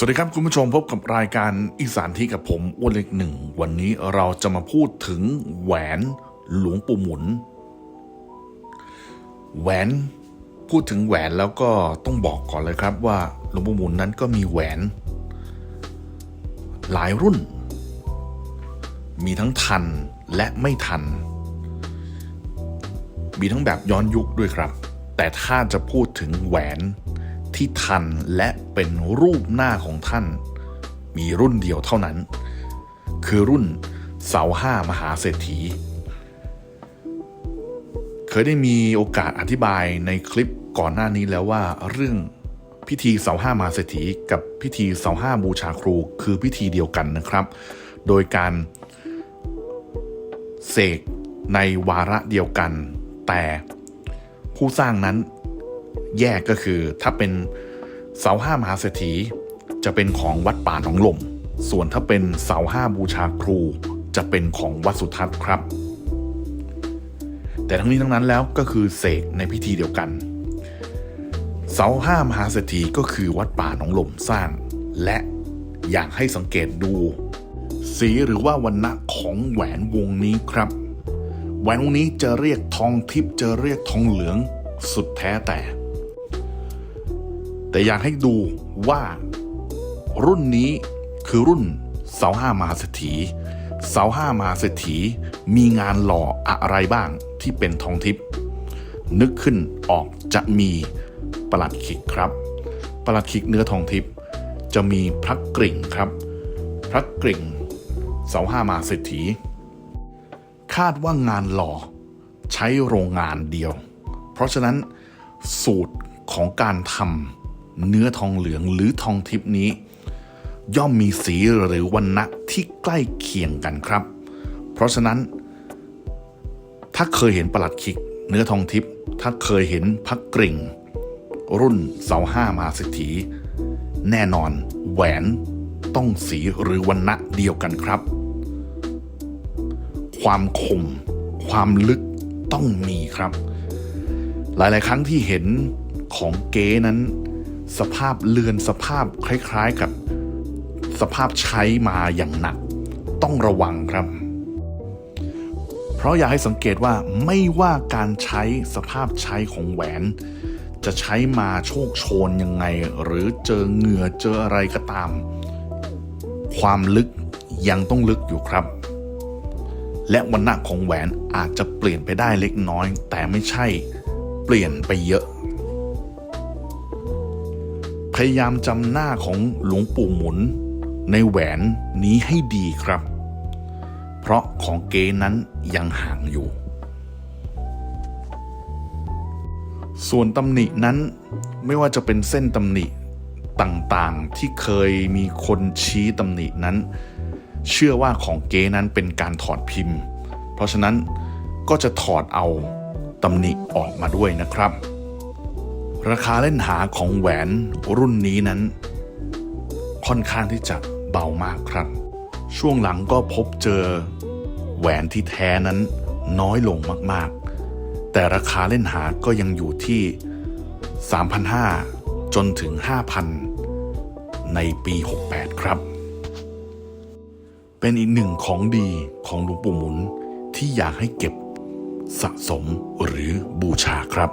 สวัสดีครับคุณผู้ชมพบกับรายการอีสานที่กับผมอ้วนเล็กหนึ่ง วันนี้เราจะมาพูดถึงแหวนหลวงปู่หมุน แหวนพูดถึงแหวนแล้วก็ต้องบอกก่อนเลยครับว่าหลวงปู่หมุนนั้นก็มีแหวน หลายรุ่น มีทั้งทันและไม่ทัน มีทั้งแบบย้อนยุคด้วยครับ แต่ถ้าจะพูดถึงแหวน ที่ทันและเป็นรูปหน้าของท่าน มีรุ่นเดียวเท่านั้น คือรุ่นเสาห้ามหาเศรษฐี เคยได้มีโอกาสอธิบายในคลิปก่อนหน้านี้แล้วว่าเรื่องพิธีเสาห้ามหาเศรษฐีกับพิธีเสาห้าบูชาครูคือพิธีเดียวกันนะครับ โดยการเสกในวาระเดียวกัน แต่ผู้สร้างนั้น แยกก็คือถ้าเป็นเสาห้ามหาเศรษฐีจะเป็นของวัดป่าหนองลม ส่วนถ้าเป็นเสาห้าบูชาครู จะเป็นของวัดสุทัศน์ครับ แต่ทั้งนี้ทั้งนั้นแล้วก็คือเสกในพิธีเดียวกัน เสาห้ามหาเศรษฐีก็คือวัดป่าหนองลมสร้าง และอยากให้สังเกตดู สีหรือว่าวันณะของแหวนวงนี้ครับ แหวนวงนี้จะเรียกทองทิพย์จะเรียกทองเหลืองสุดแท้แต่ แต่อยากให้ดูว่ารุ่นนี้คือรุ่นเสาห้ามหาเศรษฐีเสาห้ามหาเศรษฐีมีงานหล่ออะไรบ้างที่เป็นทองทิพย์นึกขึ้นออกจะมีประหลัดขิกครับประหลัดขิกเนื้อทองทิพย์จะมีพระกริ่งครับ พระกริ่งเสาห้ามาเศรษฐี คาดว่างานหล่อใช้โรงงานเดียว เพราะฉะนั้นสูตรของการทำ เนื้อทองเหลืองหรือทองทิพนี้ ย่อมมีสีหรือวันณะที่ใกล้เคียงกันครับ เพราะฉะนั้น ถ้าเคยเห็นประหลัดขิก เนื้อทองทิพถ้าเคยเห็นพักกริ่ง รุ่นเสาห้ามาเศรษฐีแน่นอนแหวนต้องสีหรือวันณะเดียวกันครับ ความคม ความลึกต้องมีครับ หลาย ๆ ครั้งที่เห็นของเก๊นั้น สภาพเลือนสภาพคล้ายๆกับสภาพใช้มาอย่างหนัก ต้องระวังครับ เพราะอยากให้สังเกตว่าไม่ว่าการใช้สภาพใช้ของแหวน จะใช้มาโชคโชนยังไง หรือเจอเหงื่อเจออะไรก็ตาม ความลึกยังต้องลึกอยู่ครับ และวันณะของแหวนอาจจะเปลี่ยนไปได้เล็กน้อย แต่ไม่ใช่เปลี่ยนไปเยอะ พยายามจำหน้าของหลวงปู่หมุน ในแหวนนี้ให้ดีครับ เพราะของเกนั้นยังห่างอยู่ ส่วนตำหนินั้นไม่ว่าจะเป็นเส้นตำหนิต่างๆที่เคยมีคนชี้ตำหนินั้น เชื่อว่าของเกนั้นเป็นการถอดพิมพ์ เพราะฉะนั้นก็จะถอดเอาตำหนิออกมาด้วยนะครับ ราคาเล่นหาของแหวนรุ่นนี้นั้น ค่อนข้างที่จะเบามากครับ ช่วงหลังก็พบเจอ แหวนที่แท้นั้นน้อยลงมากๆ แต่ราคาเล่นหาก็ยังอยู่ที่ 3,500 จนถึง 5,000 ในปี 68 ครับ เป็นอีกหนึ่งของดีของหลวงปู่หมุนที่อยากให้เก็บสะสมหรือบูชาครับ